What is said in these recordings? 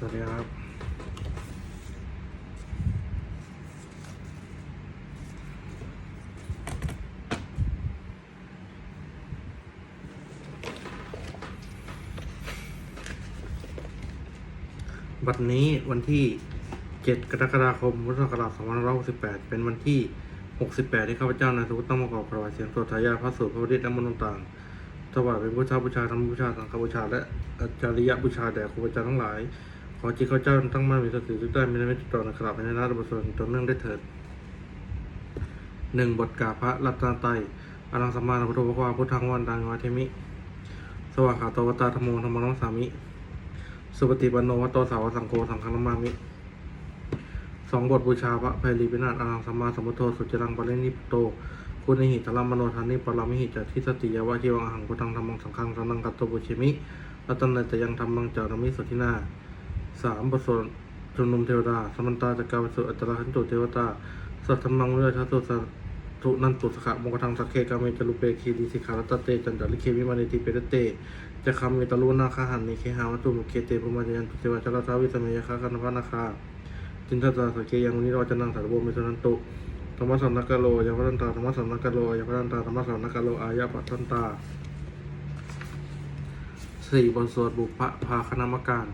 สวัสดีครับวันนี้วันที่ 7 กรกฎาคม พุทธศักราช2568 เป็นวันที่ 68 ที่ข้าพเจ้านายสุวัฒน์ต้องประกอบประวัติเสียงสดทายาพระสูตรพระวริตน้ำมนต์ต่างๆถวายเป็นพุทธบูชาธรรมบูชาสังฆบูชาและอาจาริยบูชาแด่ครูอาจารย์ทั้งหลาย ขอจิตข้าเจ้าตั้งมั่นมีสติทุกได้มีนเมตตานะครับในนาฏบทสวดต่อเนื่องได้เถิดหนึ่งบทกาพระรัตนไตรัยอรังสัมมาสัมพุทโธพระวาพุทธังวันตังวาเทมิ สวากขาโตวตาธมโมธรรมังนัสสามิ สุปฏิปันโนวัตโตสาวสังโฆสังฆนามามิสองบทบูชาพระไพรีพินาศอรังสัมมาสัมพุทโธสุจรังปรินิพุโต คุณหิตลัมมโนทานิปรามิหิจัตทิสติยาวะจีวังหังพุทธังธรรมังสังฆังสันังกัตโตบุชิมิรัตนตยังธรรมังจารมิสุทินา สามบทสวดชุมนุมเทวดา สมันตาจักรวสุอัตตระขันตุเทวตา สัทธมังเวชตุสัตุนันตุสขะมงคทังสักเคกาเมจลุเปคีดิสิขารัตเตจันจาริเควิมานิติเปรตเตจะคำเมตลุนาคาหันนิเคหาวัตุมุเคเตปุมาจยันตุเทวชลทาวิสเมยคาคันพานาคาจินตตาสักเกยังนิโรจนังสารโบมิสนันตุธรรมสันนกโลยาพันตาธรรมสันนกโลยาพันตาธรรมสันนกโลอายาปัตตันตาสี่บทสวดบุพภาคณามการ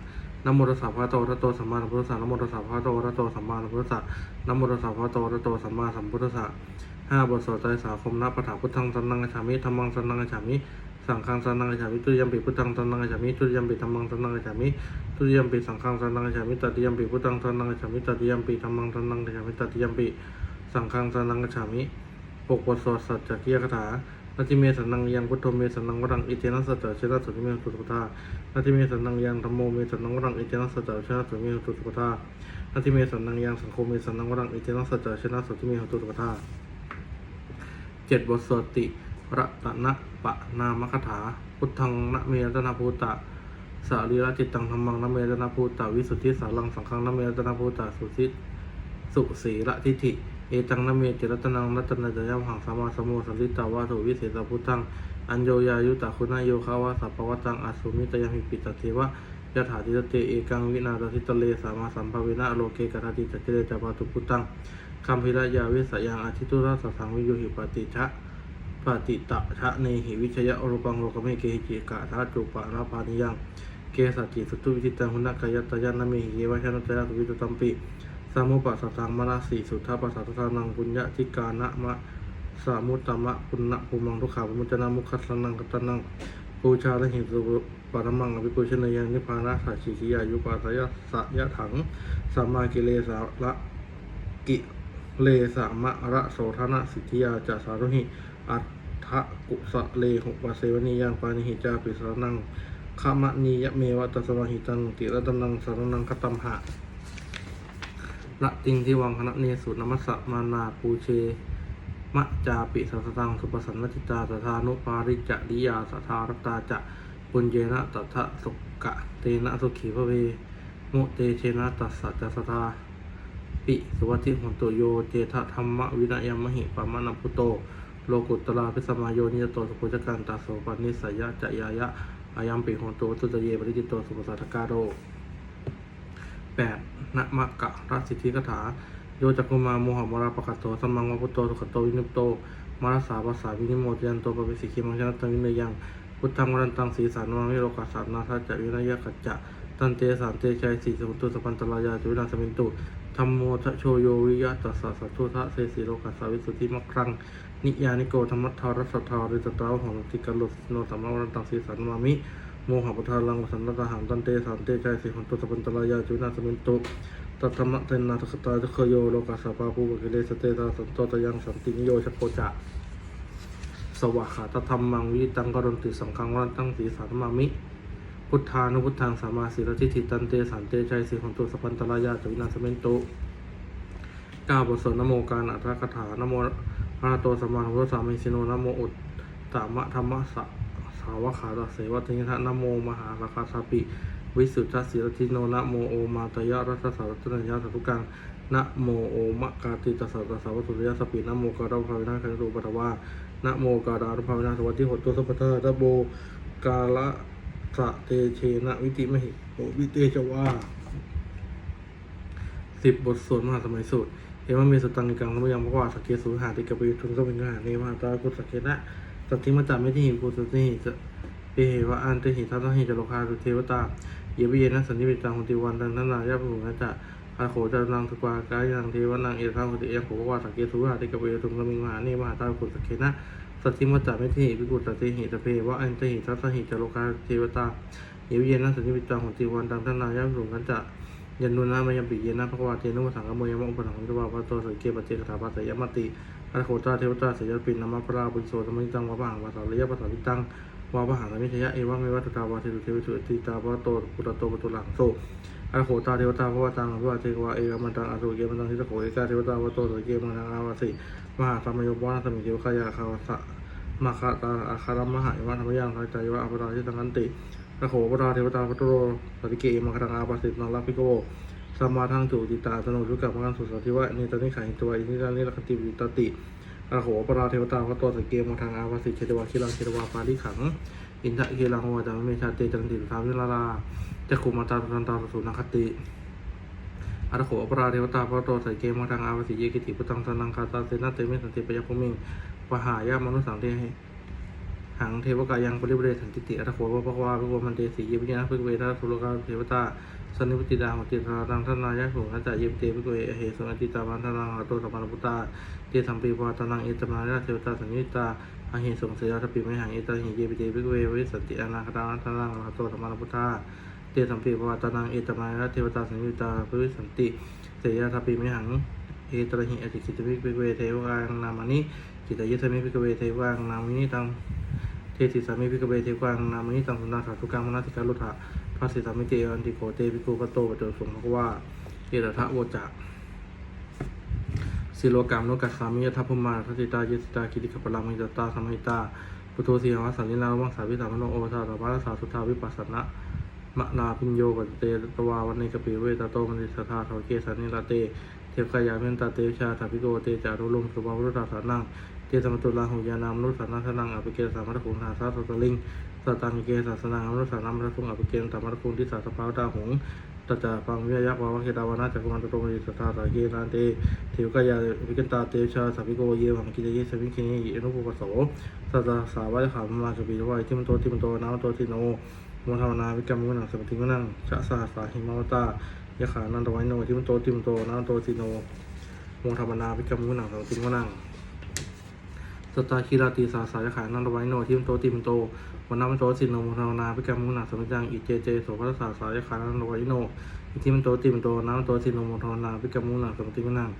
นะโมตัสสะภะคะโตอะระโตสัมมาสัมพุทธัสสะนะโมตัสสะภะคะโตอะระโตสัมมาสัมพุทธัสสะนะโมตัสสะภะคะโตอะระโตสัมมาสัมพุทธัสสะห้าบทสวดใจสาคมนะปะถาพุทธังสันนังกัจฉามิธรรมังสันนังกัจฉามิสังฆังสันนังกัจฉามิตุติยมปิพุทธังสันนังกัจฉามิตุติยมปิธัมมังสันนังกัจฉามิตุติยมปิสังฆังสันนังกัจฉามิตติยมปิพุทธังสันนังกัจฉามิตติยมปิธัมมังสันนังกัจฉามิตติยมปิสังฆังสันนังกัจฉามิปกบทสวดสัจจกิยคาถา นาทิเมสันนังยังพุทโธเมสันนังวรังอิเทนะสัจจะเชนะสุติเมหุตุสุปทานาทิเมสันนังยังธรรมโมเมสันนังวรังอิเทนะสัจจะเชนะสุติเมหุตุสุปทานาทิเมสันนังยังสังโฆเมสันนังวรังอิเทนะสัจจะเชนะสุติเมหุตุสุปทาเจ็ดบทสวดติระตนะปะนามคถา พุทธังนะเมตนาภูตะสารีระจิตตังธรรมังนะเมตนาภูตะวิสุทธิสารังสังฆังนะเมตนาภูตะสุสิสุสีระทิฏฐิ เอตังนเมจิรัตนังรัตนัจยัมหังสมมาสมโมสันติตาวาสุวิเศษพุทธังอัญโยยายุตะคุณาโยคาวาสัพพวตังอสุมิตยามิปิตเทวะยะถาติตเตเอกังวินาศทิตเลสามาสัมภเวนะโลเกกตติจเจเรจาปาตุพุทธังคัมพิรายาเวสยังอาทิตุราสสังวิโยหิปติชะปฏิตะชะเนหิวิชยะอรูปังโลกเมเกหิจิกะทาจุปะราภานิยังเกสัจจิสุตุวิจิตังหุนกายตยันนามิหิเยวชนะตยะสุวิตตัมปิ สามุปัสสะตังมนาสีสุทธาปัสสะทานังปุญญาธิกานะมะสามุตตมะปุณณภูมังทุกขามุจนามุขัสสนังกัตนังปูชาและหิสุปารมังอภิปุชนยังนิพพานะสัจฉิกิยายุปัสยะสะยะถังสัมมากิเลสาละกิเลสามะระโสธนะสิทธิยาจาสารุหิอัฏฐกุสะเลหุปเสวนียังปานิหิจาปิสรนังขมะนียะเมวะตัสวะหิตังติระตนังสารนังคตัมหะ ละติงที่วังคณะเนสุนมัสสะมานาปูเชมะจาปิสัสตังสุปสันนติตาสทานุปาริจริยาสทารตาจะปุญเยนะตัทะสุกะเตนะสุขีพระเวโมเตเชนะตัสสะจะสทาปิสวัติหุนตุโยเจทะธรรมวินัยมหิปามะนัพุโตโลกุตราพิสมาโยนิยโตสุพุจกันตาโสปนิสยะจะยายะอายัมปิหุนตุตุตเยปริจิตโตสุปสัตกาโรแปด นะมะกะรัสิทธิกถา โยจักกุมาโมหะมราปะกะโตสัมมังวะพุตโตสุขโตวินิปโตมาราสาภาษาวินิโมจยันโตปะวิสิกิมังชนะตังวินยัง พุทธังวรันตังสีสารวังวิโรกัสสานาทัจจะวินัยกัจจะตันเตสามเตชัยสีสมุตุสปันตรายาจุวินาสมินตุธรรมโมทะโชโยวิยะตัสสะสัทธุทะเสสีโลกัสสาวิสุทธิมัครัง นิยานิโกธรรมัทธารัสทธาริตตาวหองติกัลลุสโนสัมมาวรันตังสีสันมามิ โมหะปทาลังสันตตหังตันเตสามเตชัยสี่หนตุสปันตรายาจุนาสมินตุตัตธรรมะเทนนาทคตาทคโยโลกัสสปาปูปะกิเลสเตตาสันโตตยังสันติโยชโคจะสวะขาตธรรมมังวิตังกรณติสังฆังรันตังสีสันมามิพุทธานุพุทธังสัมาสีรทิฏฐิตันเตสันเตใจสีของตัวสปันตรายาจวินาสเมนตุก้าบทสวดนโมการอัตถกถานโมพระโตสัมมาสัมพุทธสามิสิโนนโมอุตตามะธรรมะสัะสาวขาตเสวัตถิทะนโมมหาราคาสปิวิสุทธสีรทิโนนะโมโอมาตยะรัตสารัตนัญญาสัตุกังนะโมโอมะกาติตัสสะตัสสะวัตถุยะสปินะโมการะภาวินาคันตุปัตวานะโมการะภาวินาสวัสดิหตุสัพพะทะนะโมกาละสะเตเชนะวิติมหิโอวิเตชวาสิบบทสวดมหาสมัยสูตรเอวามีสตังนิกังธรรมยังพระว่าสกเกสุหาติกะปิทุนก็เป็นกหาเนมาตากุสกเกนะ สัตติมาจาไม่ที่หิกุสติหิจะเปเหวะอันติหิทัตหิจะโลคาสุเทวตาเยวิเยนะสันนิปิตังหุติวันดังนั้นนายาภูนะจะอาโขจะนังสุกวากายังเทวนังเอทังหุติเอโขว่าสักเกสุหาติกะปิทุนก็เป็นกหาเนมหาตากุสักเกนะสัตติมาจาไม่ที่หิวิกุสติหิจะเปเหวะอันติหิทัตหิจะโลคาเทวตาเยวิเยนะสันนิปิตังหุติวันดังนั้นนายาภูนะจะยันนุนามายมปิเยนะพระวาเทนุสังกโมยมะอุปถัมภ์ตวาปะโตสังเกปเจกถาปัสสยมติ อะโคตาเทวตาเสยปินนามาปราบุญโสธรรมิตังวะปังวะสาริยะปะสาริตังวะปะหังสมิชยะเอวะเมวะตตาวาเทตุเทวิสุติตาปะโตปุตโตปุตุลังโสอะโคตาเทวตาพระวาตังพระวาเทวะเอกมันตังอสุเกมันตังทิสโขเอกาเทวตาวะโตสังเกมันตังอาวาสิมหาสัมโยปวาสมิเทวคายาคาวสะมาคาตาอาคารมหายวะธรรมยังทัจจวะอภราชิตังกันติอะโขปราเทวตาพัตโรสติเกมังคังอาปสินังลาภิโก สมมาทางจุติตาสนุทุกกับมังสุสัติวะนิตานิขัยตัวอินิรานิรักติวิตติอาโหปราเทวตาพระตัวสเกมทางอาวสิเชตวาคิรังเชตวาปาลิขัง อินทะเกลังวะจามเมชาเตจันติทาวิลาลาจักขุมาตาตันตาสุนัคติอาโหปราเทวตาพระตัวสเกมทางอาวสิเยกิติปุตังสนังคาตาเสนาเตมิสันติปยภูมิงปหายามนุสังเทหังเทวกายังปริเวสันติติอัตโขวะภควาภิวมันเตสีเยวิญญาณภิกเวทาสุรกาเทวตา สันนิปติดาหติตาตังทนายะสุขันจะเยมเตปิโกเอเหสุนติตาวันทนังอโตสัมปันพุตตาเตสัมปีปวาตนังเอตมานาเทวตาสันนิตาอหิสงเสยทปิไม่หังเอตหิเยปิเตปิโกเอวิสันติอนาคตาทนังอโตสัมปันพุตตาเตสัมปีปวาตนังเอตมานาเทวตาสันนิตาปิสันติเสยทปิไม่หังเอตระหิอติกิตปิโกเอเทวังนามานิกิตยิสมิปิโกเอเทวังนามินิตังเทติสามิพิกเวเทวังนามินิตังสุนาถาทุกังมนาติการุธะ พระสิสามิเตอันติโกเตปิโกปโตปเจโสมภควาเอตทะโวจักสิโลกรรมโนกัสสามิยทัพพมาทัติตาเยสิตากิติขปลังมิตตาสัมัยตาปุโตสีหวสันนิลาวังสาวิสามโนโอภาสาภาสาสุทธาวิปัสสนะมะนาพิญโยปเตตวาวันในกปิเวตาโตมันติสทาทวเกสันนิลาเต เทวกายาเมนตาเตชาถาพิโกเตจารุลงสุภาวุตตาสานังเกสมตุลาหุยานามนุสานาทนังอภิเกสามัตคุงหาสาสตลิง สตังเกสาสนางมนุสานามรัตุงอภิเกนตามัตคุงทิสาสภาวตาหงตจาปังวิยักวาวเกดาวนาจักรมันตโตมิสตาตาเกนานเตเทวกายาวิกันตาเตชาสัพพิโกเยวังกิจเยสวิคินีอนุปปโสสัตสาวายขามมากบิวายทิมโตทิมโตนามโตทิโนมทาวนาวิกรรมวนังสมติวนังชะสาสาหิมาวตายะขานันตวัยโนทิมโตทิมโตนามโตทิโนมทาวนาวิกรรมวนังสมติวนังสตาคิราตีสาสายขานันทไว้โนทิมโตติมโต วันนัมโตสินโนมุทานาพิกรรมมุนาสมิจังอิเจเจโสภัสสาสายขานันทไว้โนอิทิมันโตติมันโตนัมโตสินโนมุทานาพิกรรมมุนาสมิติมนัง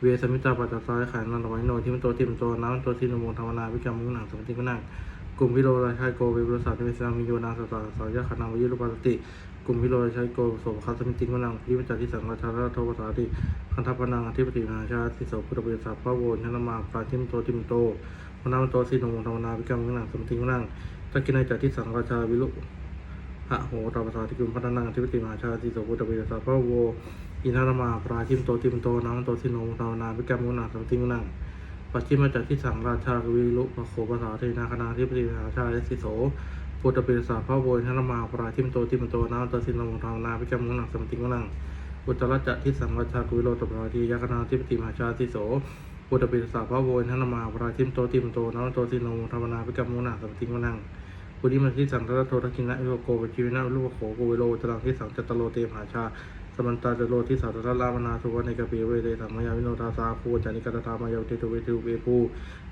เวสมิตาปัจจสายขายนันทไว้โนทิมโตติมโตนัมโตสินโนมุทานาพิกรรมมุนาสมิติมนังกลุ่มพิโรราชัยโกเวบริษัทเวสนามิโยนาสตาสายขานามวิรุรปาติกลุ่มพิโรชัยโกโสภคัสมิติมนังพิวิจารที่สังฆาชาราทภาษาติคันทัพนังอธิปติมาชาติโสพุทธบริษัทพระโวนชนมาปาทิมโตติมโตพนามโตสีนงธรรมนาวิกรรมนังสมติงนัง ตะกินในจัติสังราชาวิลุหะโหตาภาษาที่กุมพัฒนังทิปติมหาชาติโสพุทธเวสาพระโวอินทรมาปราชิมโตติมโตน้ำโตสีนงธรรมนาวิกรรมนังสมติงนังปัจฉิมจัติสังราชาวิลุพระโคภาษาเทนาคณาทิปติมหาชาติสิโสพุทธเวสาพระโวอินทรมาปราชิมโตติมโตน้ำโตสีนงธรรมนาวิกรรมนังสมติงนังอุตรจัติสังราชาวิโรตปราทียคณาทิปติมหาชาติโสพุทธปิสาพระโวยท่านมาปราชิมโตติมโตนวโตสิโนธรรมนาพิกรรมุนาสัมติงวนัง ปุริมาทิสังทัตโททักินะวิโกปจิวินะลูกโขโกเวโลตรังที่สังจตโลเตมหาชาสมันตาจโลที่สาตตลามนาทุวันในกะปีเวเตธรรมยาวิโนทาสาคูจานิกตธรรมายาวเทตุเวทุเวปู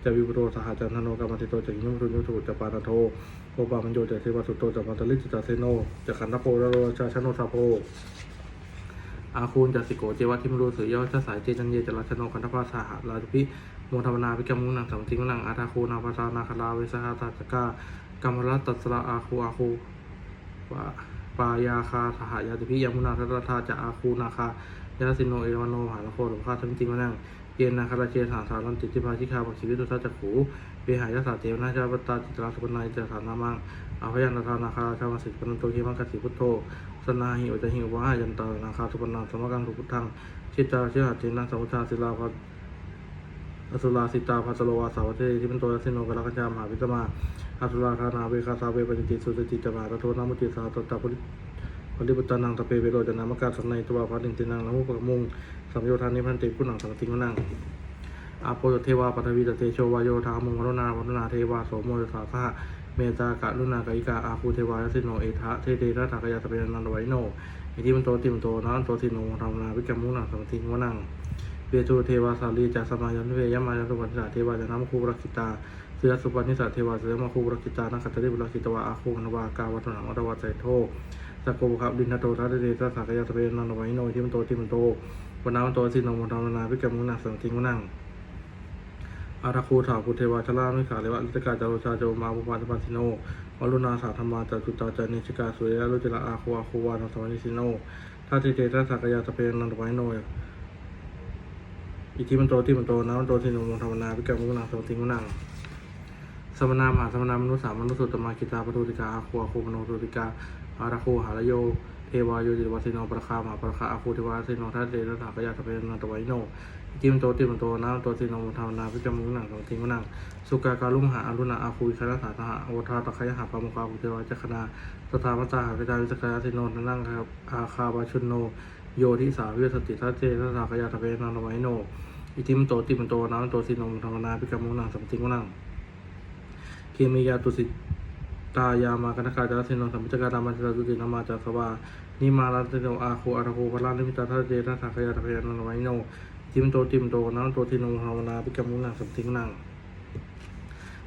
จะวิปุโรสหจันทโนกรรมติโตจะยิมุทุยุทุจะปานาโทโอปามันโยจะเทวสุโตจะมันตลิจิตเซโนจะขันตโปโรชาชโนทาโพอาคูณจัสิโกเจวัติมรูสือยอชสายเจจันเยจราชโนกันทภาสาหราชพิโมทวนาพิกรรมุนังสัมติงนังอาทาคูนาภาษานาคลาเวสหาตาจกา กรรมรัตตสระอาคูอาคูปาปายาคาสหายาติพิยมุนาทัตถาจะอาคูนาคายาสิโนเอวโนหาละโคหลวงข้าทั้งจริงมานั่งเยนนาคาราเชสาสารันติจิภาชิคาปักชีวิตุทัจักขูเวหายาสาเจวนาจาปตตาจิตราสุปนายจสานามังอาพยันตานาคาชาวสิทธิ์ปนันโตเขมังกสิพุทโธสนาหิวจะหิววายันตานาคาสุปนังสมกังสุพุทธังชิตาเชื่อหัดเจนังสมุทาศิลาภัสอสุราสิตาภัสโลวาสาวเทที่เป็นตัวสิโนกรักจามหาวิตมา อาสุราคานาเวคาสาเวปจิติสุตจิตจมาตโทนามุติสาตตาปุริปริบุตรนังตะเปเวโรจนามกาสันในตัวพัดินตินังละมุปกมุงสัมโยธานิพันติกุณังสังติงวนังอาโปเทวาปัทวีตเตโชวายโยธามุงวรนาวัฒนาเทวาโสโมยสาสหเมตากะลุณากอิกาอาภูเทวายสิโนเอทะเทเดระถากยาตะเปนันไวโนอิทิมันโตติมโตนันโตสิโนธรรมนาวิกรมุนังสังติงวนังเวทูเทวาสาลีจากสมายันเวยมายันสุปันสาเทวาจะนำคูบรักิตา สือสุปันนิสาเทวาเสือมาคูบรกิตานักขัตติบุรกิตวาอาคูนวากาวัฒนาวัตวัตใจโทสกโกครับดินทโตทัตเดชะสากยาตเปนันไวโนที่มันโตที่มันโตวันนามันโตสินโมธรรมนาวิกรมุนังสังติงวนังอาราคูถาภูเทวาชลามิขาเลวะลิตกาจารุชาโจมาบุปาตปันสิโนวรุณาสาธรรมาจาจุตาจานิชิกาสุริยะรุจระอาคูอาคูวานัสวานิสิโนทัตติเตชสากยาตเปนันไวโนอิทิมันโตที่มันโตนะมันโตที่นุ่มธรรมนาวิกรมุนังสมติงมุนัง สมนามหาสมนามนุษสามมนุษสุตมากิตาปทุติกาอาคูอาคูมโนตุติกาอาราคูหารโย เทวาโยจิตวสิโนปรคามาปรคาอาคูเทวาสิโนทัตเดชะถากยาตะเปนันตไวโนอิมโตที่มันโตนะมันโตที่หนุ่มธรรมนาวิกรรมมุนังสมติงมุนังสุกาการุมหาอรุณาอาคูคาราสาทหะอวทาตะคยหาปามุกาภูเทวาจักขณาสถามัตตาหาวิจาวิสกาสิโนนั่งครับอาคาบาชุนโนโยทิสาวิสติทัตเจทะถากยาตะเปนันตไวโน อิทิมโตติมโตน้ำโตสินงธรรมนาพิกรรมุนังสัมติงวนัง เคมียาตุสิตายามากนกาจารสินงสัมพิจการามาจาตุตินามาจาสวานิมาลาติโนอาโคอาราโคพลานิมิตาทัเจทัสาขยาตพยานันไวโนติมโตติมโตน้ำโตสินงธรรมนาพิกรรมุนังสัมติงนัง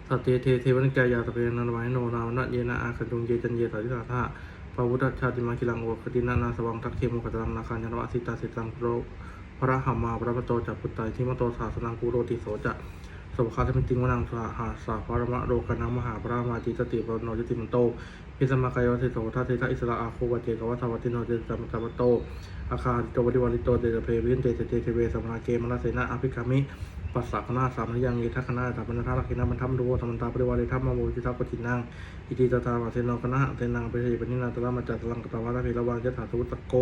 สัตเตเทเทวันกายาตพยานันไวโนนามนะเยนะอาคันตุงเยจันเยสาธิตาธาปาวุฒชาติมาคิลังโอคตินานาสวังทักเคมุขตังนาคานยนวสิตาสิตังโรพระหามาพระปโตจักพุทธายที่มโตสาสนังกุโรติโสจะ สวคาธมิติงวนังสหาสาพระมะโรกนังมหาพระมาจิตติปโนจิติมันโตพิสมากายวัสิโสทัตเททะอิสระอาโควัจเจกวัฏวัติโนเจตจัมตะโตอาคาโตวิวาริโตเตจเพวินเตเตเตเทเวสัมนาเกมนาเสนาอภิกามิปัสสะคณาสามยังยิทัคณาสัมนาทาลักินามันทัมดูธรรมตาปริวาริทัมมาโมจิทัปจินังอิติตตามาเสนคณะเทนังเปริปนินาตระมาจัตลังกตวาระภิระวังยะถาทุตโก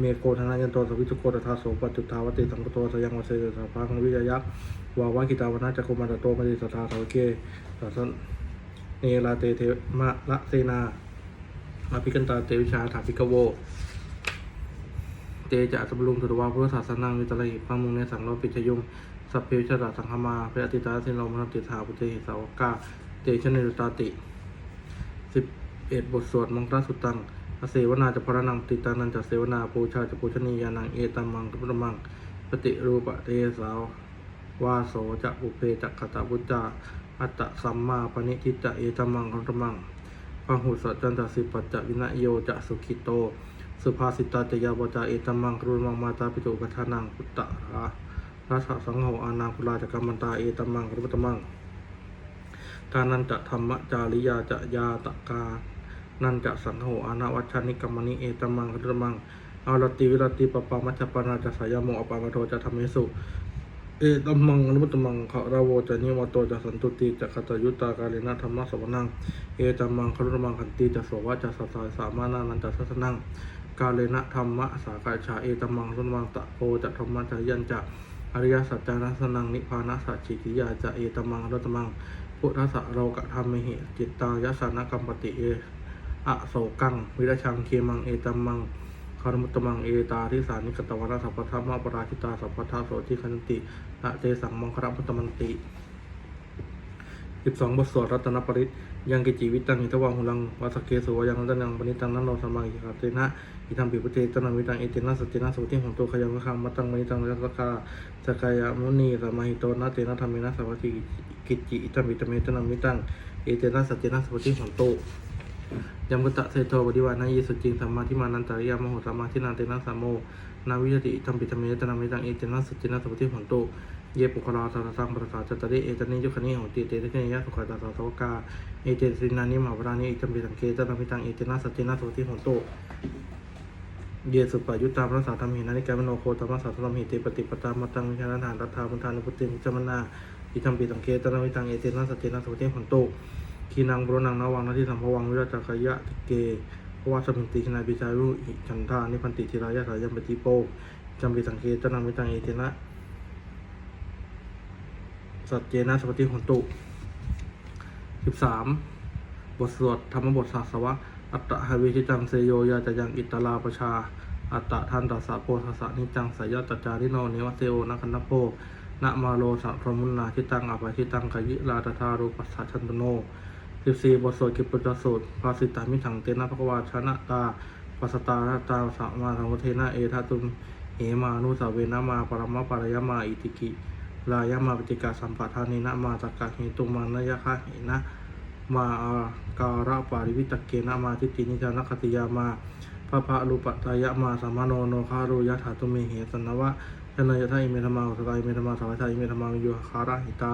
เมโกธนายันโตสวิจุโกตถาโสปัจจุทาวติสังกโตสยังวเสสาพังวิจยักษวาวากิตาวนาจักคุมันตโตมติสทาสาวเกสัสนเนลาเตเทมะละเสนาอภิกันตาเตวิชาถาภิกโว เตจะอัตบลุงตุตวาพุทธศาสนังวิตรหิพังมุงในสังโลปิจยุงสัพเพวิชราสังฆมาเพอติตาสินโลมนัติถาปุเตหิสาวกาเตชเนรุตาติสิบเอ็ดบทสวดมังคลสุตัง อเสวนาจะพรนังติตานันจะเสวนาปูชาจะปูชนียานังเอตัมมังตุตมังปฏิรูปะเทสาววาโสจะอุเพจักขตบุจจาอัตตะสัมมาปณิทิจะเอตัมมังตุตมังพหุสัจจันตสิปัจจะวินโยจะสุขิโต สุภาสิตาจยาวจาเอตัมมังกรุมังมาตาปิตุปทานังพุตตะราราชสังโฆอานาคุลาจกรรมันตาเอตัมมังกรุปตมังทานันจะธรรมจาริยาจะยาตกา นันจะสังโฆอานาวัชชานิกรรมนิเอตมังกรมังอาลติวิรติปปามัจจปนาจะสายโมอปามโทจะธรรมเมสุเอตัมังอนุมตมังขะระโวจะนิวโตจะสันตุติจะคตยุตากาเลนะธรรมะสวนัง เอตัมังครุมังขันติจะโสวะจะสัสายสามานานันจะสัสนัง กาเลนะธรรมะสากายชาเอตัมังรุมังตะโพจะธรรมะจะยันจะอริยสัจจานัสนังนิพพานัสสจิกิยาจะเอตัมังรัตมัง พุทธะเรากะธรรมเหิจิตตังยัสสานกัมปติเอ อโศกัง วิรชัง เคมัง เอตัมมัง คารมุตมัง เอตาทิสานิกตวนาสัพพทามาปราชิตาสัพพทาโสติคันติอะเตสังมังคารมุตมันติสิบสองบทสวดรัตนปริตยังกิจิวิตังอิทวังหุลังวัสเกสุวายังตันังปณิตังนันโนสมังอิคาเตนะอิทัมปิปเตตนังวิตังเอเตนะสตินะสุติของตัวขยังขังมัตังมณิตังยัสสกาสกายะมุนีสมาหิโตนะเตนะธรรมินะสัพพิกิจจิอิทัมปิตเมตนังมิตังเอเตนะสตินะสุติของโต ยมกตะเทโทบดิวานายสุจิงสัมมาทิมานันตริยามโหสัมมาทินันเตนะสัมโมนาวิยติธรรมปิธรรมเยตนามิตังเอเตนะสุจินะสุติของโตเยปุคลาสาสังปราสาจตริเอตนิยุคณิโหติเตติเนยะสุขตาสาสวกาเอเตสินานิมหาวรานิอิตัมปิตังเกตนามิตังเอเตนะสตินะสุติของโตเยสุปายุตตามพระสาธรรมหินานิการมโนโคตมะสาธรรมหิเตปฏิปตามัตังวิชาทานรัตถามุทานุพุติจมนาอิทัมปิตังเกตนามิตังเอเตนะสตินะสุติของโต ขีนังบรนังนวังนาที่สัมภวังวิราชกยะติเกภวะสมิติขณาปิจารุอิจันทานิพันติธิรายะสายัมปติโปจำปิสังเกตนังมิตังเอเทนะสัจเจนะสปฏิหนตุสิบสามบทสวดธรรมบทศาสวะ อัตตะหเวชิตังเสโยยาจะยังอิตลาปชา อัตตะทันตัสสะโพธสสะนิจังสายตจาริโนเนวเสโอนะคันนโพนะมาโลสะพรมุนนาชิตังอภัยชิตังกยิลาตทารุปัสสะชันตโน สิบสี่บทสวดกิปปุจจสูตรภาสิตามิถังเตนะภควาชนะตาปัสตาตาสัมมาสัมพุทเทนะเอทาตุมเหมานุสาเวนะมาปรมะปารยมาอิติกิลายมาปฏิกาสัมปทานินะมาตกะหิตุมานยะคะเหนะมาอาการะปาริวิตเกนะมาทิฏฐินิจานคติยามาพระพะรูปตายะมาสัมมาโนโนคารุยะถาตุเมเหสนวะชนายะทะอิเมธมาอุสกายอิเมธมาสวัสดิ์อิเมธมาวิโยคาระหิตา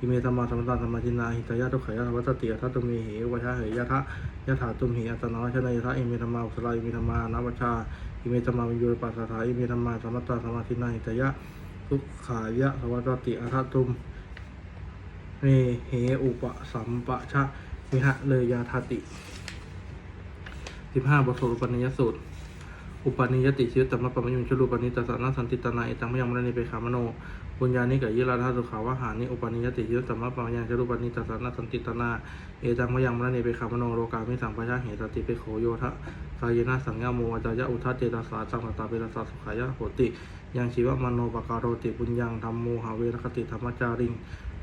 อิเมธรรมาสัมตาสัมมาจินาหิตายะทุกขยะวัตติยะทัตุเมเหวชาเหยยะทะยะถาตุมเหอัตนวะชนายะทะอิเมธรรมาอุสกายอิเมธรรมานาวัชาอิเมธรรมาวิโยปัสสะทาอิเมธรรมาสัมตาสัมมาจินาหิตายะทุกขายะวัตติอะทัตุมเมเหอุปสัมปะชะมิหะเลยยาทาติสิบห้าบทสวดอุปนิยสูตรอุปนิยติชิวตัมมะปะมะยุนชลูปนิตสานาสันติตนาเอตังมะยังมรณีเปขามโน บุญญาณิกะยิราธาสุขาวหานิอุปนิยติชิวตัมมะปะมะยังชลูปนิตสานาสันติตนา เอตังมะยังมรณีเปขามโนโลกามิสังปะชะเหตติเปโขโยทะสายนาสังยาโมวจายะอุทะเจตสาจังตาเปตสาสุขายะโหติ ยังชีวมโนปการโรติปุญญังธรรมโมหาเวรคติธรรมจาริง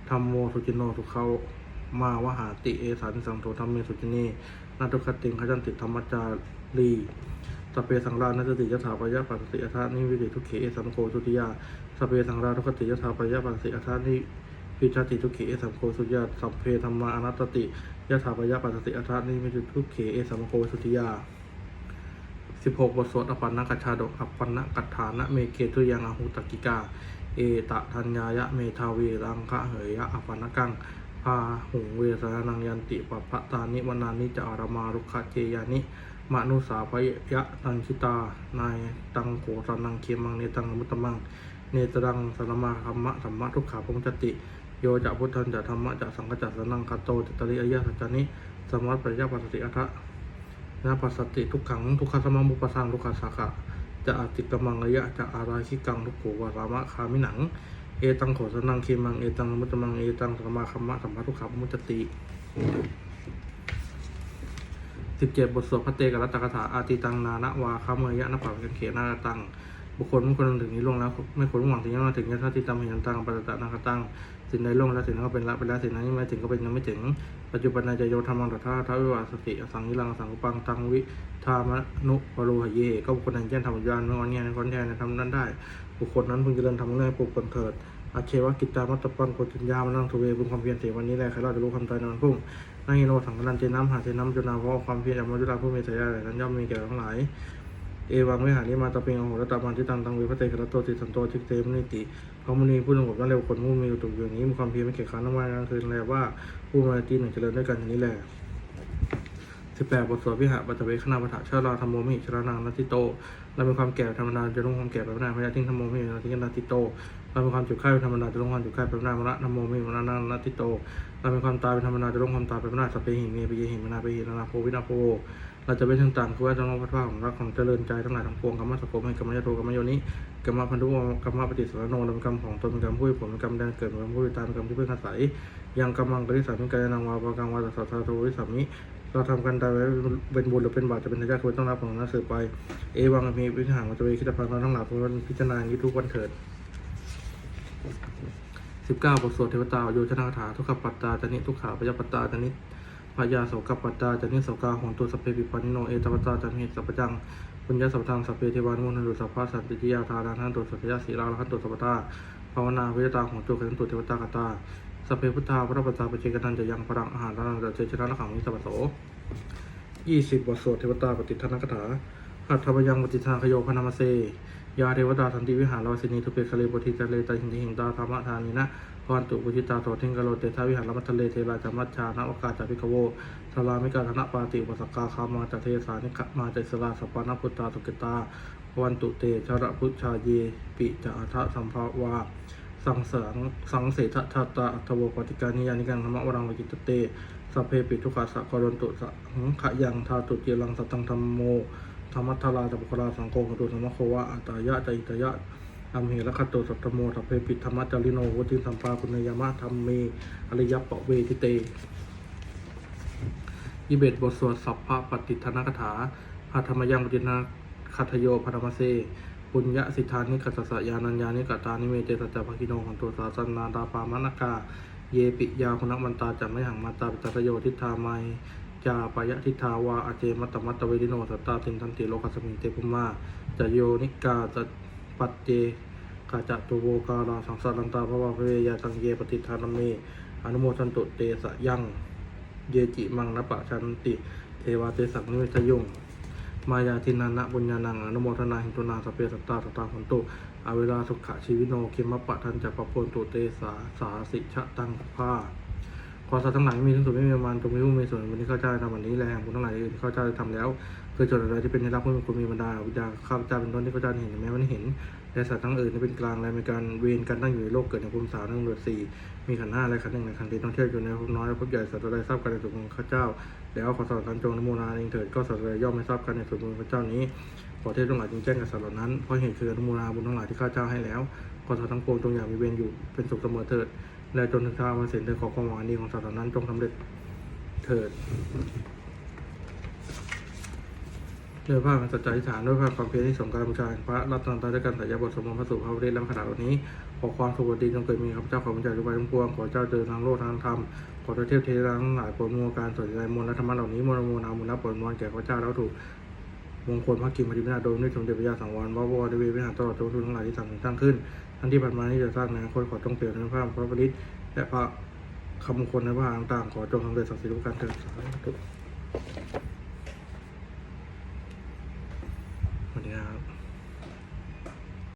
ธรรมโมสุจินโนสุเขามาวหาติเอสานิสังโทธรรมเมสุจินีนาตุคติงขจันติธรรมจารี สเปสังรานัสติยถาปยะปัสสิอัฏฐานิวิริทุกเขเอสัมโคสุติยาสเปสังราทุกติยถาปยะปัสสิอัฏฐานิวิชติทุกเขเอสัมโคสุติยาสัพเพธรรมาอนัตติยถาปยะปัสสิอัฏฐานิวิริทุกเขเอสัมโคสุติยาสิบหกบทสวดอปันนกัจชาดกอปันนกัฏฐานะเมเกตุยังอหุตกิกา เอตะทัญญายะเมทาวีรังคะเหยะอปันนกังพาหุงเวสานังยันติปปะตานิวนานิจารมารุขะเจยานิ มนุสาพยะตังชิตา นายตังโขตนังเคียมัง เนตังมุตตมัง เนตรังสรมาธรรมะธรรมะทุกขาพงจติ โยจะพุทธันจะธรรมะจะสังกัจจะสนังคาโตจตริอายะสัจจานิ สมัตปริยะปัสสติอัฏฐะนาปัสสติทุกขังทุกขสมังมุปสังทุกขสาขะจะอติกมังระยะจะอาราคิกังทุกโขวารามะคามิหนัง เอตังโขสนังเคมัง เอตังมุตตมัง เอตังสมาคัมมะสัมมาทุกขามุจติ สิบเจ็ดบทสวดพระเตกรัตตกถาอาติตังนานะวาคาเมยะนภากันเขนาตังบุคคลไม่ควรถึงนี้ลงแล้วไม่ควรหวังถึงยังมาถึงยะทัติตัมเหยันตังปัจจตนาคตังสิ่งใดลงแล้วสิ่งนั้นก็เป็นละเป็นละสิ่งนั้นยังไม่ถึงก็เป็นยังไม่ถึง ปัจจุบันนจะโยธรรมังตถาทาวิวาสติอสังยิลังสังกุปังตังวิธามนุปโรหะเยก็บุคคลนั้นแจ้งธรรมยานเมื่อวันนี้ในคนแทนในทำนั้นได้ บุคคลนั้นพึงเจริญทำเรื่องปลุกปนเถิดอาเชวกิจจามัตตปันโกจิญญามานั่งทเวบุญความเพียรเถวันนี้แหละใครเราจะรู้ความตายนอนพุ่ง นั่งอิโนสังกันันเจน้ำหาเจน้ำจุนาเพราะความเพียรอย่างมจุฬาผู้มีสายาหลายนั้นย่อมมีแก่ทั้งหลาย เอวังวิหาริมาตะเปงโอโหรตามันที่ตังตังเวพระเตกระตโตติสันโตทิกเตมนิติพระมุนีผู้สงบนั่นเร็วคนมุ่งมีอยู่ตุกอย่างนี้มีความเพียรไม่เกียจคร้านทั้งวันกลางคืนแลว่าผู้มาตีหนึ่งเจริญด้วยกันอย่างนี้แหละสิบแปดบทสวดวิหารปัตเวคณาปฐะเชาราธรรมโมมิชรานังนัตติโตเราเป็นความแก่ธรรมดาจะลงความแก่ไปไม่ได้พยาทิ้งธรรมโมมินาทิ้งนาติโตเราเป็นความจุกไข้ธรรมดาจะลงความจุกไข้ไปไม่ได้มรณะธรรมโมมิมรณะนาติโต เราเป็นความตายเป็นธรรมดาจะลงความตายไปไม่ได้สเปหินเมปิเยหิมนาเปหินนาโพวินาโพเราจะเป็นทั้งต่างคือว่าจะลงพัดผ้าของรักของเจริญใจทั้งหลายทั้งปวงกรรมสกปให้กรรมยโทกรรมโยนิกรรมพันธุกรรมปฏิสารโนเป็นกรรมของตนเป็นกรรมผู้ผลเป็นกรรมแดนเกิดเป็นกรรมผู้ตายเป็นกรรมที่เพื่ออาศัยยังกรรมังกริสัมมิกายนังวาปกังวาตสัทธาโทวิสัมมิเราทำกันใดไว้เป็นบุญหรือเป็นบาปจะเป็นทายาทควรต้องรับของนั้นสืบไปเอวังมีวิหารวัตเวคิดพันธ์ทั้งหลายควรพิจารณาอย่างนี้ทุกวันเถิด สิบเก้าบทสวดเทวตาโยชนาคาถาทุกขปัตตาจนิทุกขาปยปัตตาจนิพยาโสกัปปัตตาจนิโสกาของตัวสพเพปิปันนิโนเอตปัตตาจันหิสัพจังปุญญาสัพพังสัพเพเทวานุโมทันตุสัพพะสันติยาทารานันตุสัพยาสีราลันตุสัพตาภาวนาวิจตาของตัวขันตุเทวตากตาสัพเพพุทธาพระปัตตาปเจกนันจะยังพรังอาหารนันจะเจชนะละขังมิสัพโสยี่สิบบทสวดเทวตาปฏิทานคาถาหัตถบยังปฏิทานขโยพนามเส ยาเทวตาสันติวิหารลาสินีทุเปคเลปฏิจเลตาหินทิหิงตาธรรมทานินะพรตุปุจิตาโสเทงกโลเตทาวิหารมัทะเลเทราจามัชชานวกาจาพิกโวสลามิกาธนปาติอุปสกาคามาจเทสานิขะมาจสลาสปานพุตตาสุกิตาวันตุเตชระพุชาเยปิจาทะสัมภาวาสังเสริงสังเสทธาตาอัตโวปฏิการนิยานิกังธรรมวรังวจิตเตสัพเพปิทุกขาสะกรณตุสังขยังทาตุเจรังสัตตังธรรมโม ธรรมัทธาราตปุคลาสังโฆขตุธรรมโควะอัตายะจอิตยะอัมเหระคตโตสัตตโมสัพเพปิธรรมจาริโนวติสัมปาคุณยามะธรรมเมอริยปะเวทิเตยี่เบ็ดบทสวดสัพพะปฏิทานกถาพาธรรมยังปฏินาคัตโยพารมเสปุญญสิทธานิกัสสะยานัญญานิกตานิเมเตสัจภคิโนหันตุสาสนาดาปามนกา เยปิยาคุณมันตาจะไม่หังมาตาปิตาโยทิธาไม จาปายะทิทาวาอาเจมัตตมัตตเวดิโนสัตตาตินทันติโลกัสมิงเตภุมาจะโยนิกาจะปัจเจกาจะตุโวกาลาสังสารันตาภวะเพเวยาตังเยปฏิทานเมอนุโมทันตุเตสะยังเยจิมังนปะชันติเทวาเตสังนิเวทยุงมายาทินานะบุญญานังอนุโมทนาหินตุนาสเปสตตาสตตาพันตุอเวลาสุขะชีวิโนคิมปะทันจะปะโพนตุเตสาสาสิชะตังภา ขอสัตว์ทั้งหลายมีทั้งสุดไม่มีประมาณจงมีผู้มีส่วนวันนี้ข้าเจ้าทำวันนี้แลแห่งบุญทั้งหลายที่ข้าเจ้าได้ทำแล้วเพื่อจดอะไรที่เป็นในรักผู้มีคุณมีบรรดาวิญญาณข้าพเจ้าเป็นต้นที่ข้าเจ้าเห็นแม้ไม่เห็นและสัตว์ทั้งอื่นที่เป็นกลางและมีการเวรกันตั้งอยู่ในโลกเกิดในภูมิสามหนึ่งเดือสี่มีขันห้าและขันหนึ่งในขันที่ต้องเที่ยวอยู่ในภพน้อยและภพใหญ่สัตว์ใดทราบกันในส่วนของข้าเจ้า แล้วขอสอนการจงนโมนาเองเถิดก็สัตว์ใดย่อมไม่ทราบกันในส่วนบุญพระเจ้านี้ขอเทพทั้งหลายจึงแจ้งกับสัตว์เหล่านั้นเพราะเหตุคืออนโมนาบุญทั้งหลายที่ข้าเจ้าให้แล้วขอสัตว์ทั้งปวงจงอย่ามีเวรอยู่เป็นสุขเสมอเถิด และจนถึงคราววันเสร็จเถิดขอความหวังอันดีของสัตว์เหล่านั้นจงสำเร็จเถิดด้วยภาพสัจจะอธิษฐานด้วยภาพความเพียรที่สมการบูชาพระรัตนตรัยด้วยการสัญญาบทสมมติพระสุภาพเดชและขนาดนี้ ขอความสุขดีจงเกิดมีข้าพเจ้าขอพระเจ้าทุกไปทั้งปวงขอเจ้าเจริญทางโลกทางธรรมขอเทพเทวดาทั้งหลายปรดโมการสนใจมวลและธรรมะเหล่านี้มวลโมนามุลและโปรดมวลแก่ข้าพเจ้าแล้วถูกมงคลพระกิมพอดีพินาโดยด้วยสมเด็จพระยาสังวรวรวรดเววิหารตลอดจนทุนทั้งหลายที่สั่งสร้งขึ้น ทั้งที่ผ่านมาที่จะสร้างในอนาคตขอจงเปลี่ยนในภาพพระปริตและพระคำมงคลในพระหางต่างๆขอจงสำเร็จศักดิ์สิทธิ์การเถิดสาธุสวัสดีครับ